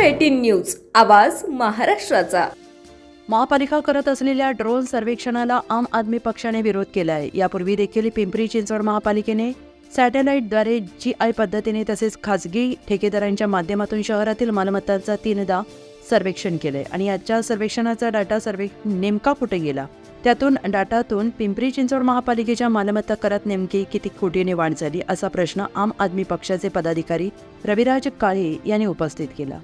Eighteen news आवाज महाराष्ट्राचा. महापालिका करत असलेल्या ड्रोन सर्वेक्षणाला आम आदमी पक्षाने विरोध केला आहे यापूर्वी देखील पिंपरी चिंचवड महापालिकेने सॅटेलाईटद्वारे जी आय पद्धतीने तसेच खाजगी ठेकेदारांच्या माध्यमातून शहरातील मालमत्तांचा तीनदा सर्वेक्षण केलंय आणि याच्या सर्वेक्षणाचा डाटा सर्वे नेमका कुठे गेला? त्यातून डाटातून पिंपरी चिंचवड महापालिकेच्या मालमत्ता करात नेमकी किती कोटीने वाढ झाली असा प्रश्न आम आदमी पक्षाचे पदाधिकारी रविराज काळे यांनी उपस्थित केला.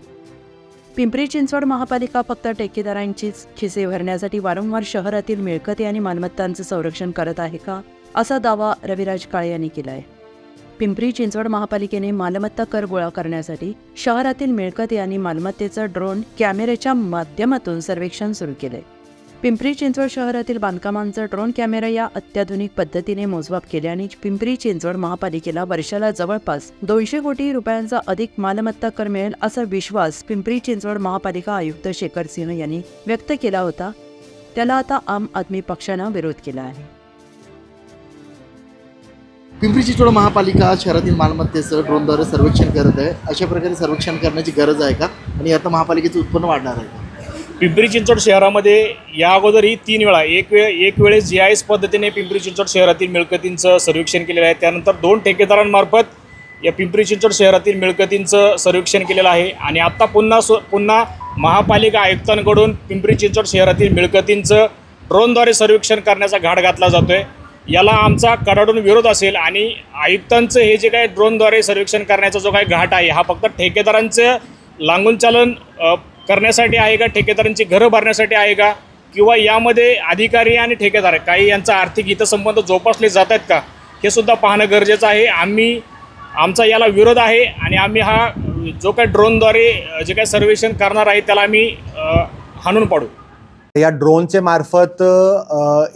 पिंपरी चिंचवड महापालिका फक्त ठेकेदारांचीच खिसे भरण्यासाठी वारंवार शहरातील मिळकती आणि मालमत्तांचं संरक्षण करत आहे का असा दावा रविराज काळे यांनी केला आहे पिंपरी चिंचवड महापालिकेने मालमत्ता कर गोळा करण्यासाठी शहरातील मिळकती आणि मालमत्तेचं ड्रोन कॅमेऱ्याच्या माध्यमातून सर्वेक्षण सुरू केलंय. पिंपरी चिंचवड शहरातील बांधकामांचं ड्रोन कॅमेरा या अत्याधुनिक पद्धतीने मोजमाप केल्याने पिंपरी चिंचवड महापालिकेला वर्षाला जवळपास दोनशे कोटी रुपयांचा अधिक मालमत्ता कर मिळेल असा विश्वास पिंपरी चिंचवड महापालिका आयुक्त शेखर सिंह यांनी व्यक्त केला होता. त्याला आता आम आदमी पक्षानं विरोध केला आहे. पिंपरी चिंचवड महापालिका शहरातील मालमत्तेचं ड्रोनद्वारे सर्वेक्षण करत आहे. अशा प्रकारे सर्वेक्षण करण्याची गरज आहे का? आणि आता महापालिकेचं उत्पन्न वाढणार आहे का? पिंपरी चिंचवड शहरामध्ये या अगोदरही तीन वेळा एक वेळ एक वेळेस जी आय एस पद्धतीने पिंपरी चिंचवड शहरातील मिळकतींचं सर्वेक्षण केलेलं आहे. त्यानंतर दोन ठेकेदारांमार्फत या पिंपरी चिंचवड शहरातील मिळकतींचं सर्वेक्षण केलेलं आहे. आणि आत्ता पुन्हा सु पुन्हा महापालिका आयुक्तांकडून पिंपरी चिंचवड शहरातील मिळकतींचं ड्रोनद्वारे सर्वेक्षण करण्याचा घाट घातला जातो आहे याला आमचा कडाडून विरोध असेल आणि आयुक्तांचं हे जे काही ड्रोनद्वारे सर्वेक्षण करण्याचा जो काही घाट आहे हा फक्त ठेकेदारांचं लागून चालन करण्यासाठी आहे का? ठेकेदारांची घरं भरण्यासाठी आहे का? किंवा यामध्ये अधिकारी आणि ठेकेदार काही यांचा आर्थिक हितसंबंध जोपासले जात आहेत का? हे सुद्धा पाहणं गरजेचं आहे. आम्ही आमचा याला विरोध आहे आणि आम्ही हा जो काही ड्रोनद्वारे जे काही सर्वेक्षण करणार आहे त्याला आम्ही हाणून पाडू. या ड्रोनचे मार्फत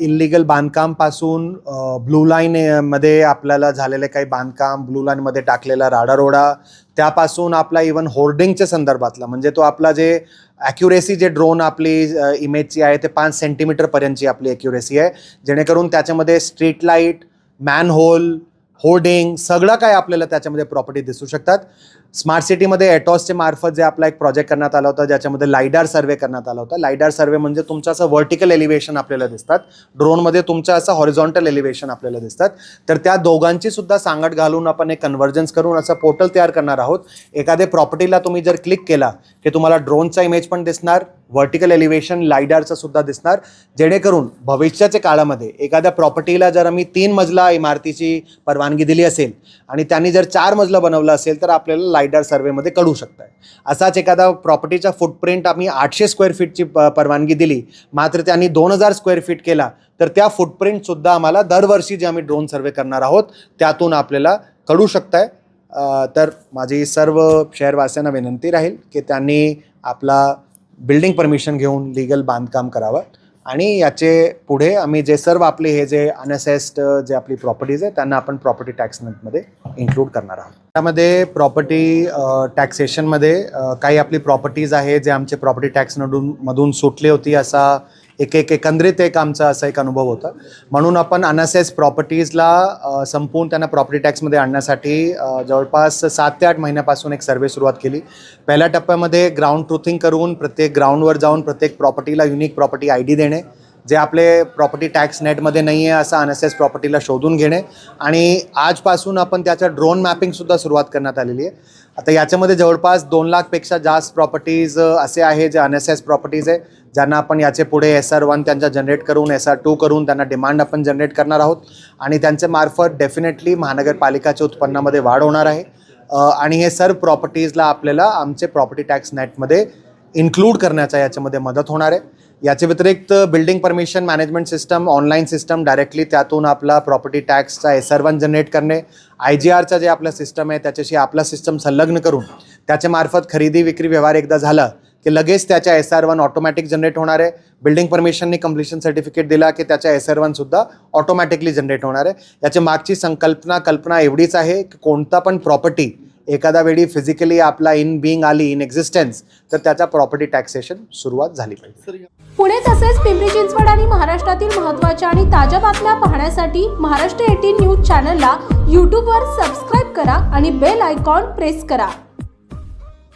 इल्लिगल बांधकामपासून ब्लू लाईन मध्ये आपल्याला झालेले काही बांधकाम ब्लू लाईनमध्ये टाकलेला राडारोडा त्यापासून आपला इवन होर्डिंगच्या संदर्भातला म्हणजे तो आपला जे ॲक्युरेसी जे ड्रोन आपली इमेजची आहे ते पाच सेंटीमीटरपर्यंतची आपली ॲक्युरेसी आहे. जेणेकरून त्याच्यामध्ये स्ट्रीट लाइट मॅनहोल होर्डिंग सगळं काय आपल्याला त्याच्यामध्ये प्रॉपर्टी दिसू शकतात. स्मार्ट सिटीमध्ये एटॉसचे मार्फत जे आपला एक प्रोजेक्ट करण्यात आला होता ज्याच्यामध्ये लायडार सर्वे करण्यात आला होता. लायडार सर्वे म्हणजे तुमचं असं व्हर्टिकल एलिव्हेशन आपल्याला दिसतात. ड्रोनमध्ये तुमचं असं हॉरिझॉन्टल एलिव्हेशन आपल्याला दिसतात. तर त्या दोघांची सुद्धा सांगड घालून आपण एक कन्व्हर्जन्स करून असं पोर्टल तयार करणार आहोत. एखाद्या प्रॉपर्टीला तुम्ही जर क्लिक केला की तुम्हाला ड्रोनचा इमेज पण दिसणार व्हर्टिकल एलिव्हेशन लायडारचं सुद्धा दिसणार. जेणेकरून भविष्याच्या काळामध्ये एखाद्या प्रॉपर्टीला जर आम्ही तीन मजला इमारतीची परवानगी दिली असेल आणि त्यांनी जर चार मजला बनवलं असेल तर आपल्याला लायडार सर्वेमध्ये कळू शकतं असाच एखादा प्रॉपर्टीचा फुटप्रिंट आम्ही आठशे स्क्वेअर फीटची प परवानगी दिली मात्र त्यांनी दोन हजार स्क्वेअर फीट केला तर त्या फुटप्रिंटसुद्धा आम्हाला दरवर्षी जे आम्ही ड्रोन सर्वे करणार आहोत त्यातून आपल्याला कळू शकतं आहे तर माझी सर्व शहरवासियांना विनंती राहील की त्यांनी आपला बिल्डिंग परमिशन घेऊन लिगल बांधकाम करावं. आणि याचे पुढे आम्ही जे सर्व आपले हे जे अनअसेस्ड जे आपली प्रॉपर्टीज आहे त्यांना आपण प्रॉपर्टी टॅक्समध्ये इन्क्लूड करणार आहोत. त्यामध्ये प्रॉपर्टी टॅक्सेशनमध्ये काही आपली प्रॉपर्टीज आहे जे आमचे प्रॉपर्टी टॅक्समधून मधून सुटली होती असा एक एक एकंदरीत एक आमचा असा एक अनुभव होता. म्हणून आपण अनसेस प्रॉपर्टीजला संपून त्यांना प्रॉपर्टी टॅक्समध्ये आणण्यासाठी जवळपास सात ते आठ महिन्यापासून एक सर्वे सुरुवात केली. पहिल्या टप्प्यामध्ये ग्राउंड ट्रुथिंग करून प्रत्येक ग्राउंडवर जाऊन प्रत्येक प्रॉपर्टीला युनिक प्रॉपर्टी आय डी देणे जे आपले प्रॉपर्टी टॅक्स नेटमध्ये नाही आहे असं अनसेस प्रॉपर्टीला शोधून घेणे आणि आजपासून आपण त्याच्या ड्रोन मॅपिंगसुद्धा सुरुवात करण्यात आलेली आहे. आता याच्यामध्ये जवळपास दोन लाखपेक्षा जास्त प्रॉपर्टीज असे आहे जे अनसेस प्रॉपर्टीज आहे. ज्यांना आपण याचे पुढे एस आर वन त्यांच्या जनरेट करून एस आर टू करून त्यांना डिमांड आपण जनरेट करणार आहोत. आणि त्यांचे मार्फत डेफिनेटली महानगरपालिकाच्या उत्पन्नामध्ये वाढ होणार आहे. आणि हे सर्व प्रॉपर्टीजला आपल्याला आमचे प्रॉपर्टी टॅक्स नेटमध्ये इन्क्लूड करण्याचा याच्यामध्ये मदत होणार आहे. याच्या व्यतिरिक्त building permission management system online system directly त्यातून आपला प्रॉपर्टी टॅक्सचा एस आर वन जनरेट करणे आय जी आरचा जे आपला सिस्टम आहे त्याच्याशी आपला सिस्टम संलग्न करून त्याच्यामार्फत खरेदी विक्री व्यवहार एकदा झाला की लगेच त्याच्या S R one automatic generate होणार आहे. बिल्डिंग परमिशननी कम्प्लिशन सर्टिफिकेट दिला की त्याच्या एस आर वन सुद्धा ऑटोमॅटिकली जनरेट होणार आहे. याच्या मागची संकल्पना कल्पना एवढीच आहे की कोणता पण प्रॉपर्टी एखाद्या वेळी फिजिकली आपला इन बिंग आली इन एक्झिस्टन्स तर त्याचा प्रॉपर्टी टॅक्सेशन सुरुवात झाली पाहिजे. पुणे तसेच पिंपरी चिंचवड आणि महाराष्ट्रातील महत्त्वाच्या आणि ताज्या बातम्या पाहण्यासाठी महाराष्ट्र एटीन न्यूज चॅनलला यूट्यूबवर सबस्क्राईब करा आणि बेल आयकॉन प्रेस करा.